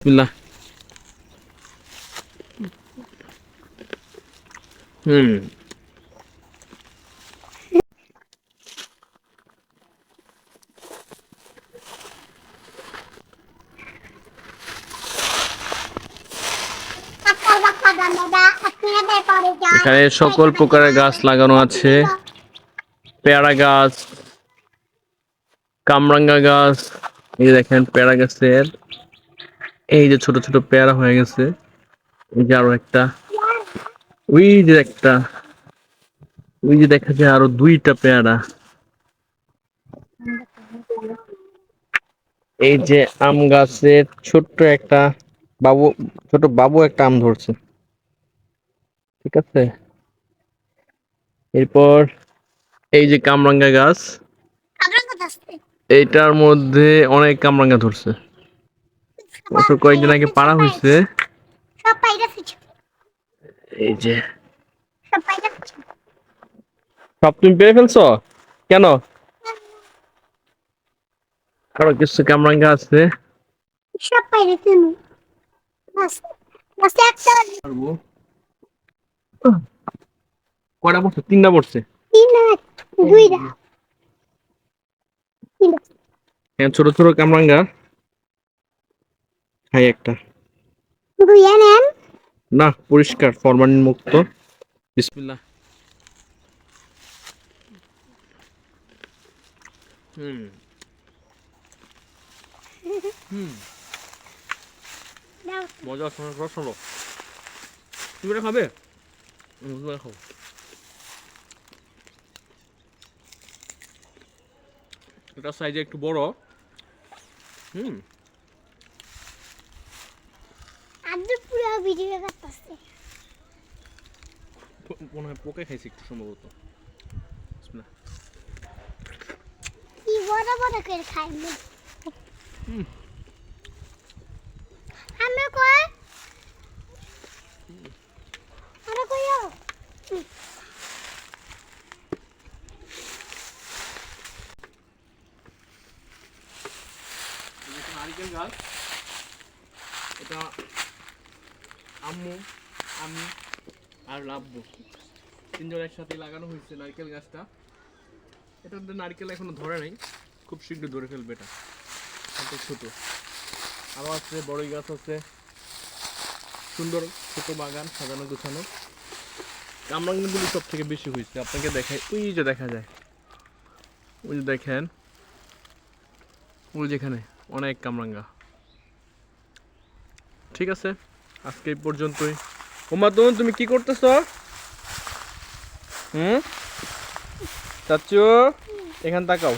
বিসমিল্লাহ। হুম। এখানে সকল প্রকারের গাছ লাগানো আছে। পেয়ারা গাছ, কামরাঙ্গা গাছ, এই দেখেন পেয়ারা গাছের এই যে ছোট ছোট পেয়ারা হয়ে গেছে। এই যে আরও একটা। ওই যে একটা। ওই যে দেখা যায় আরও দুইটা পেয়ারা। এই যে আম গাছের ছোট্ট একটা বাবু ছোট বাবু একটা আম ধরছে। ঠিক আছে? এরপর এই যে কামরাঙ্গা গাছ। এইটার মধ্যে অনেক কামরাঙ্গা ধরছে। অবশ্য কয়েকদিন আগে পাড়া হয়েছে। সব পাইরা ফিচ এই যে। সব পাইরা ফিচ সব তুমি পেরে ফেলছো? কেন? আরও কিছু কামরাঙ্গা আছে? সব পাইরা কেন বাস বাস একটা কয়টা পড়ছে? তিনটা পড়ছে। হ্যাঁ ছোট ছোট কামরাঙ্গা। খাই একটা। দুই নেন। না পরিষ্কার ফরমালিন মুক্ত বিসমিল্লাহ। হুম। হুম। মজা শোনো রস হলো তুমি এটা খাবে? খাও এটা সাইজে একটু বড়। হুম আদু পুরো ভিডিও করতেছে। মনে হয় পোকে খাইছে একটু সম্ভবত। কি বড় বড় করে হুম। আমি কই? আরে কইও। নারিকেল গাছ। এটা আম্মু, আমি আর লাভবো তিনজন একসাথে লাগানো হয়েছে নারকেল গাছটা। এটাতে নারকেল এখনও ধরে নাই। খুব শীঘ্র ধরে ফেলবে এটা। এত ছোট। আরও আছে, বড়ই গাছ আছে। সুন্দর ছোট বাগান, সাজানো গোছানো। কামরাঙ্গগুলি সব থেকে বেশি হয়েছে। আপনাকে দেখায় ওই যে দেখা যায়। ওই যে দেখেন। ওই যেখানে অনেক কামরাঙ্গা। ঠিক আছে? আজকে এই পর্যন্তই। ওমা তুমি তুমি কি করতেছ? হুম? চাচ্ছ এখান তাকাও।